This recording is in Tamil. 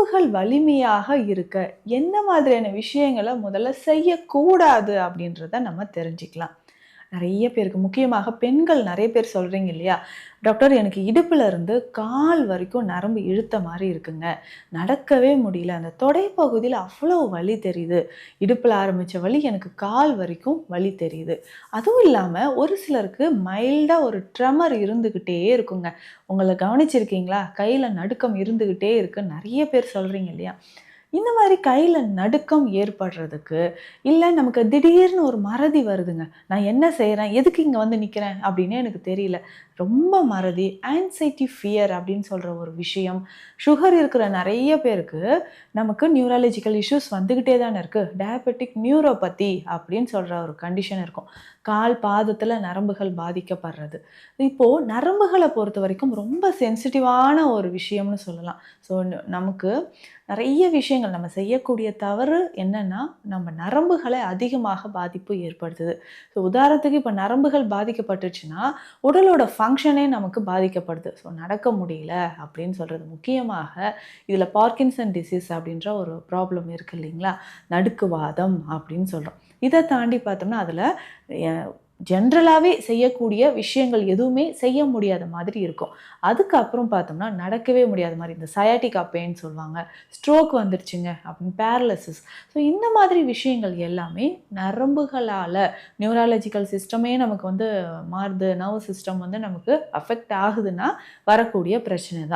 நரம்புகள் வலிமையாக இருக்க என்ன மாதிரியான விஷயங்களை முதல்ல செய்யக்கூடாது அப்படின்றத நம்ம தெரிஞ்சுக்கலாம். நிறைய பேருக்கு முக்கியமாக பெண்கள் நிறைய பேர் சொல்கிறீங்க இல்லையா? டாக்டர் எனக்கு இடுப்பில் இருந்து கால் வரைக்கும் நரம்பு இழுத்த மாதிரி இருக்குங்க. நடக்கவே முடியல. அந்த தொடை பகுதியில் அவ்வளோ வலி தெரியுது. இடுப்பில் ஆரம்பித்த வலி எனக்கு கால் வரைக்கும் வலி தெரியுது. அதுவும் இல்லாமல் ஒரு சிலருக்கு மைல்டாக ஒரு ட்ரமர் இருந்துக்கிட்டே இருக்குங்க. உங்களை கவனிச்சிருக்கீங்களா? கையில் நடுக்கம் இருந்துக்கிட்டே இருக்குது நிறைய பேர் சொல்கிறீங்க இல்லையா? இந்த மாதிரி கையில் நடுக்கம் ஏற்படுறதுக்கு இல்லை நமக்கு திடீர்னு ஒரு மறதி வருதுங்க. நான் என்ன செய்கிறேன் எதுக்கு இங்கே வந்து நிற்கிறேன் அப்படின்னு எனக்கு தெரியல. ரொம்ப மறதி ஆன்சைட்டி ஃபியர் அப்படின்னு சொல்கிற ஒரு விஷயம். சுகர் இருக்கிற நிறைய பேருக்கு நமக்கு நியூராலஜிக்கல் இஷ்யூஸ் வந்துக்கிட்டே தானே இருக்குது டயபெட்டிக் நியூரோபதி அப்படின்னு சொல்கிற ஒரு கண்டிஷன் இருக்கும். கால் பாதத்தில் நரம்புகள் பாதிக்கப்படுறது. இப்போது நரம்புகளை பொறுத்த வரைக்கும் ரொம்ப சென்சிட்டிவான ஒரு விஷயம்னு சொல்லலாம். ஸோ நமக்கு நிறைய விஷயங்கள் நம்ம செய்யக்கூடிய தவறு என்னென்னா நம்ம நரம்புகளை அதிகமாக பாதிப்பு ஏற்படுத்துது. ஸோ உதாரணத்துக்கு இப்போ நரம்புகள் பாதிக்கப்பட்டுச்சுன்னா உடலோட ஃபங்க்ஷனே நமக்கு பாதிக்கப்படுது. ஸோ நடக்க முடியல அப்படின்னு சொல்கிறது முக்கியமாக இதில் பார்க்கின்சன் டிசீஸ் அப்படின்ற ஒரு ப்ராப்ளம் இருக்குது இல்லைங்களா? நடுக்குவாதம் அப்படின்னு சொல்கிறோம் இதை தாண்டி பார்த்தோம்னா அதில் ஜென்ரலாகவே செய்யக்கூடிய விஷயங்கள் எதுவுமே செய்ய முடியாத மாதிரி இருக்கும். அதுக்கப்புறம் பார்த்தோம்னா நடக்கவே முடியாத மாதிரி இந்த சயாட்டிகா பெயின் சொல்லுவாங்க. ஸ்ட்ரோக் வந்துருச்சுங்க அப்படின்னு பேரலசிஸ் ஸோ இந்த மாதிரி விஷயங்கள் எல்லாமே நரம்புகளால் நியூராலஜிக்கல் சிஸ்டமே நமக்கு வந்து மாறுது நர்வ் சிஸ்டம் வந்து நமக்கு அஃபெக்ட் ஆகுதுன்னா வரக்கூடிய பிரச்சனை தான்.